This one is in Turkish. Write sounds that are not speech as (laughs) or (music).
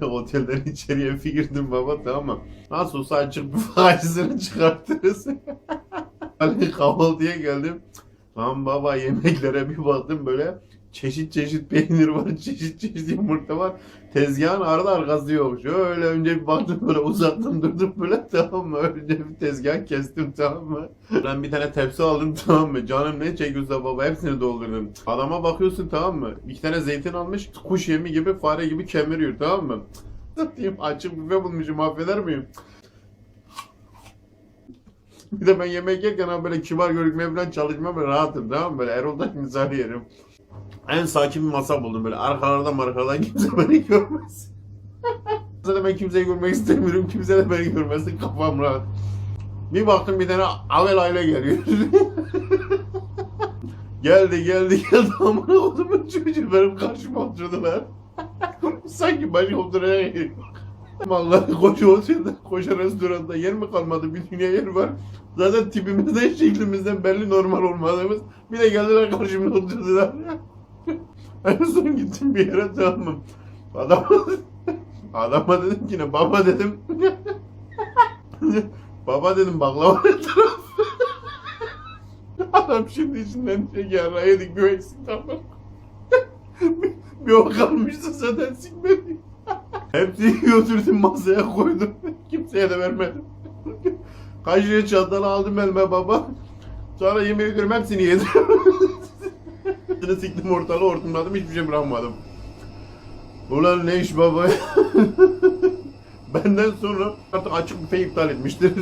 (laughs) otelden içeriye bir girdim baba tamam mı? Nasıl olsa açık bir faizini çıkartırız. (laughs) hani kahvaltıya geldim. Lan baba yemeklere bir baktım böyle çeşit çeşit peynir var, (laughs) çeşit çeşit yumurta var. Tezgahın ardı arkası yok. Şöyle önce bir baktım böyle uzattım durdum böyle (laughs) tamam mı? Önce bir tezgah kestim tamam mı? Ben bir tane tepsi aldım (laughs) tamam mı? Canım ne çekiyorsa baba hepsini doldurdum. Adama bakıyorsun tamam mı? İki tane zeytin almış kuş yemi gibi fare gibi kemiriyor tamam mı? Diyeyim açık büfe bulmuşum affeder miyim? Bir de ben yemek yerken böyle kibar görünmeye falan çalışmam rahatım tamam mı? Böyle Erol'dan misal yerim. En sakin bir masa buldum böyle arkalardan markadan kimse (laughs) beni görmez. Zaten ben kimseyi görmek istemiyorum. Kimse de beni görmesin kafam rahat. Bir baktım bir tane Avel aile geliyor. (laughs) geldi geldi geldi (laughs) amına kodumun çocuğu benim karşıma oturdular. Sanki oturaya geliyor. Vallahi koca otelde, koca restoranda yer mi kalmadı? Bir dünya yer var. Zaten tipimizden, şeklimizden belli normal olmadığımız. Bir de geldiler karşıma oturdular. En son gittim bir yere tamam mı? Adam, adama dedim ki ne? Baba dedim. Baba dedim baklava taraf? Adam şimdi içinden şey yarra yedik eksik tamam. bir, bir o kalmıştı zaten sikmedi. Hepsini götürdüm masaya koydum. Kimseye de vermedim. Kaşığı çatalı aldım elime baba. Sonra yemin ediyorum hepsini yedim. Hepsini siktim ortalığı hortumladım hiçbir şey bırakmadım. Ulan ne iş baba (laughs) Benden sonra artık açık büfe iptal etmiştir.